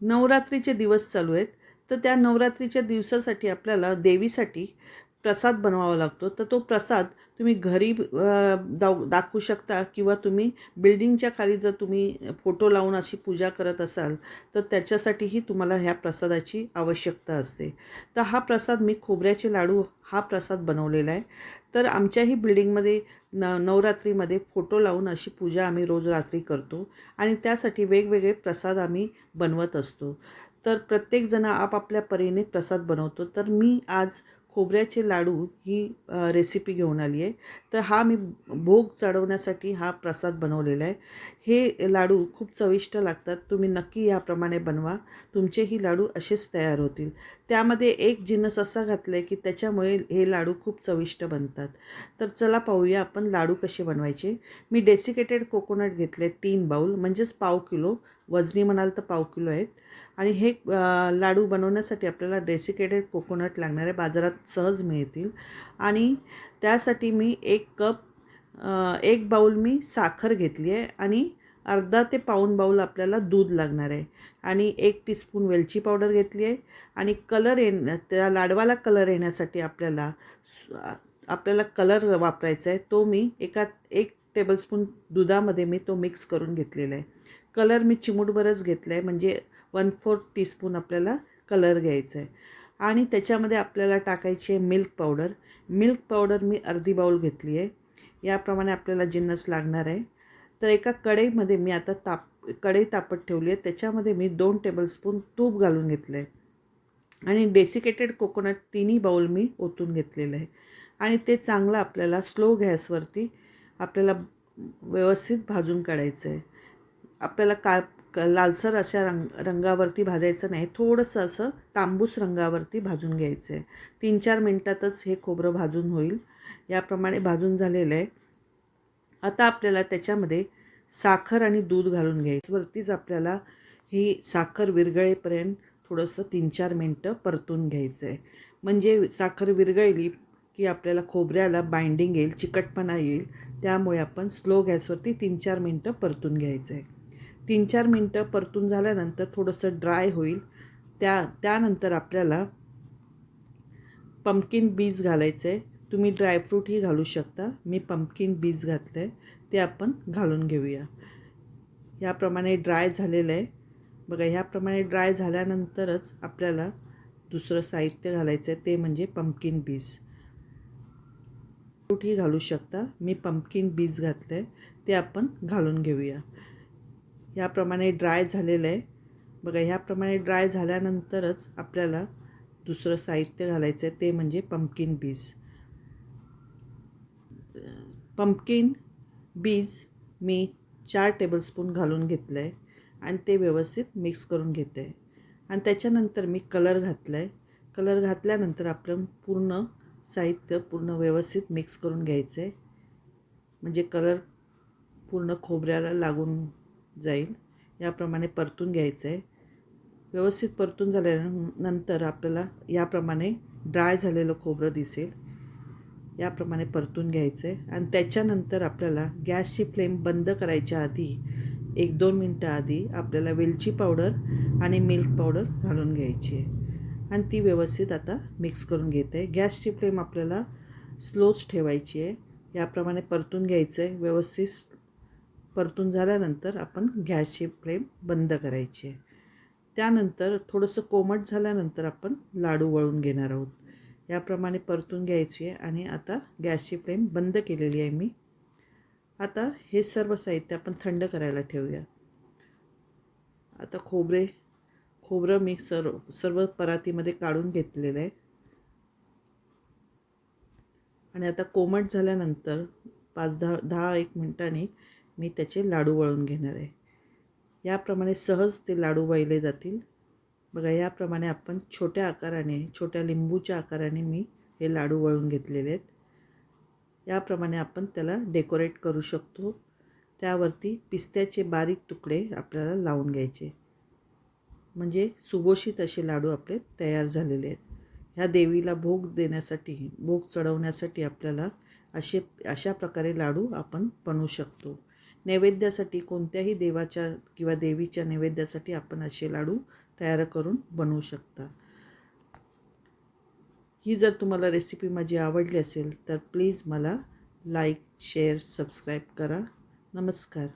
नवरात्रीचे दिवस चालू आहेत. तर त्या नवरात्रीच्या दिवसासाठी आपल्याला देवीसाठी प्रसाद बनवावा लागतो. तर तो प्रसाद तुम्ही घरी दाव दाखवू शकता किंवा तुम्ही बिल्डिंगच्या खाली जर तुम्ही फोटो लावून अशी पूजा करत असाल तर त्याच्यासाठीही तुम्हाला ह्या प्रसादाची आवश्यकता असते. तर हा प्रसाद मी खोबऱ्याचे लाडू हा प्रसाद बनवलेला आहे. तर आमच्याही बिल्डिंगमध्ये न नवरात्रीमध्ये फोटो लावून अशी पूजा आम्ही रोज रात्री करतो आणि त्यासाठी वेगवेगळे प्रसाद आम्ही बनवत असतो. तर प्रत्येकजण आपापल्या परीने प्रसाद बनवतो. तर मी आज खोबऱ्याचे लाडू ही रेसिपी घेऊन आली आहे. तर हा मी भोग चढवण्यासाठी हा प्रसाद बनवलेला आहे. हे लाडू खूप चविष्ट लागतात. तुम्ही नक्की याप्रमाणे बनवा. तुमचेही लाडू असेच तयार होतील. त्यामध्ये एक जिन्नस असा घातला आहे की त्याच्यामुळे हे लाडू खूप चविष्ट बनतात. तर चला पाहूया आपण लाडू कसे बनवायचे. मी डेसिकेटेड कोकोनट घेतले तीन बाऊल म्हणजेच पाव किलो. वजनी म्हणाल तर पाव किलो आहेत. आणि हे लाडू बनवण्यासाठी आपल्याला डेसिकेटेड कोकोनट लागणार आहे. बाजारात सहज मिळतील. आणि त्यासाठी मी एक कप एक बाऊल मी साखर घेतली आहे आणि अर्धा ते पाऊण बाऊल आपल्याला दूध लागणार आहे. आणि एक टीस्पून वेलची पावडर घेतली आहे. आणि कलर येण त्या लाडवाला कलर येण्यासाठी आपल्याला आपल्याला कलर वापरायचा आहे. तो मी एका एक टेबलस्पून दुधामध्ये मी तो मिक्स करून घेतलेला आहे. कलर मी चिमूटभरच घेतला आहे. म्हणजे वन फोर्थ टीस्पून आपल्याला कलर घ्यायचा आहे. आणि त्याच्यामध्ये आपल्याला टाकायची आहे मिल्क पावडर मिल्क पावडर मी अर्धी बाऊल घेतली आहे. याप्रमाणे आपल्याला जिन्नस लागणार आहे. तर एका कढईमध्ये मी आता ताप कढई तापत ठेवली आहे. त्याच्यामध्ये मी दोन टेबलस्पून तूप घालून घेतलं आहे आणि डेसिकेटेड कोकोनट तिन्ही बाऊल मी ओतून घेतलेलं आहे. आणि ते चांगलं आपल्याला स्लो गॅसवरती आपल्याला व्यवस्थित भाजून काढायचं आहे आपल्याला का क लालसर अशा रंग रंगावरती भाजायचं नाही. थोडंसं असं तांबूस रंगावरती भाजून घ्यायचं आहे. तीन चार मिनटातच हे खोबरं भाजून होईल. याप्रमाणे भाजून झालेलं आहे. आता आपल्याला त्याच्यामध्ये साखर आणि दूध घालून घ्यायचं. वरतीच आपल्याला ही साखर विरघळेपर्यंत थोडंसं तीन चार मिनटं परतून घ्यायचं आहे. म्हणजे साखर विरघळली की आपल्याला खोबऱ्याला बाइंडिंग येईल चिकटपणा येईल. त्यामुळे आपण स्लो गॅसवरती तीन चार मिनटं परतून घ्यायचं आहे. तीन चार मिनटं परतून झाल्यानंतर थोडंसं ड्राय होईल. त्या त्यानंतर आपल्याला पंपकिन बीज घालायचं आहे तुम्ही ड्रायफ्रूटही घालू शकता. मी पंपकिन बीज घातलं आहे ते आपण घालून घेऊया. ह्याप्रमाणे ड्राय झालेलं आहे बघा ह्याप्रमाणे ड्राय झाल्यानंतरच आपल्याला दुसरं साहित्य घालायचं आहे ते म्हणजे पंपकिन बीज फ्रूटही घालू शकता. मी पंपकिन बीज घातलं आहे ते आपण घालून घेऊया. ह्याप्रमाणे ड्राय झालेलं आहे. बघा ह्याप्रमाणे ड्राय झाल्यानंतरच आपल्याला दुसरं साहित्य घालायचं आहे ते म्हणजे पंपकिन बीज पंपकिन बीज मी चार टेबलस्पून घालून घेतलं आहे आणि ते व्यवस्थित मिक्स करून घेते. आहे आणि त्याच्यानंतर मी कलर घातला आहे कलर घातल्यानंतर आपलं पूर्ण साहित्य पूर्ण व्यवस्थित मिक्स करून घ्यायचं आहे म्हणजे कलर पूर्ण खोबऱ्याला लागून जाईल. याप्रमाणे परतून घ्यायचं आहे व्यवस्थित परतून झाल्यानंतर आपल्याला याप्रमाणे ड्राय झालेलं खोबरं दिसेल. याप्रमाणे परतून घ्यायचं आहे आणि त्याच्यानंतर आपल्याला गॅसची फ्लेम बंद करायच्या आधी एक दोन मिनटं आधी आपल्याला वेलची पावडर आणि मिल्क पावडर घालून घ्यायची आहे. आणि ती व्यवस्थित आता मिक्स करून घेत. आहे गॅसची फ्लेम आपल्याला स्लोच ठेवायची आहे. याप्रमाणे परतून घ्यायचं आहे व्यवस्थित परतून झाल्यानंतर आपण गॅसची फ्लेम बंद करायची आहे. त्यानंतर थोडंसं कोमट झाल्यानंतर आपण लाडू वळून घेणार आहोत. याप्रमाणे परतून घ्यायची आहे आणि आता गॅसची फ्लेम बंद केलेली आहे मी. आता हे सर्व साहित्य आपण थंड करायला ठेवूया. आता खोबरे खोबरं मी सर्व सर्व परातीमध्ये काढून घेतलेलं आहे. आणि आता कोमट झाल्यानंतर पाच दहा दहा एक मिनटांनी मी त्याचे लाडू वळून घेणार आहे. याप्रमाणे सहज ते लाडू वळले जातील. बघा याप्रमाणे आपण छोट्या आकाराने छोट्या लिंबूच्या आकाराने मी हे लाडू वळून घेतलेले आहेत. याप्रमाणे आपण त्याला डेकोरेट करू शकतो. त्यावरती पिस्त्याचे बारीक तुकडे आपल्याला लावून घ्यायचे. म्हणजे सुबोषित असे लाडू आपले तयार झालेले आहेत. ह्या देवीला भोग देण्यासाठी भोग चढवण्यासाठी आपल्याला असे अशा प्रकारे लाडू आपण बनवू शकतो. नैवेद्यासाठी कोणत्याही देवाच्या किंवा देवीच्या नैवेद्यासाठी आपण असे लाडू तयार करून बनवू शकता. ही जर तुम्हाला रेसिपी माझी आवडली असेल तर प्लीज मला लाईक शेअर सबस्क्राईब करा. नमस्कार.